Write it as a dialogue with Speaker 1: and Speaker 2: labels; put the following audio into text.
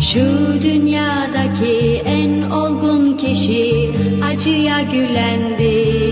Speaker 1: Şu dünyadaki en olgun kişi acıya gülendi.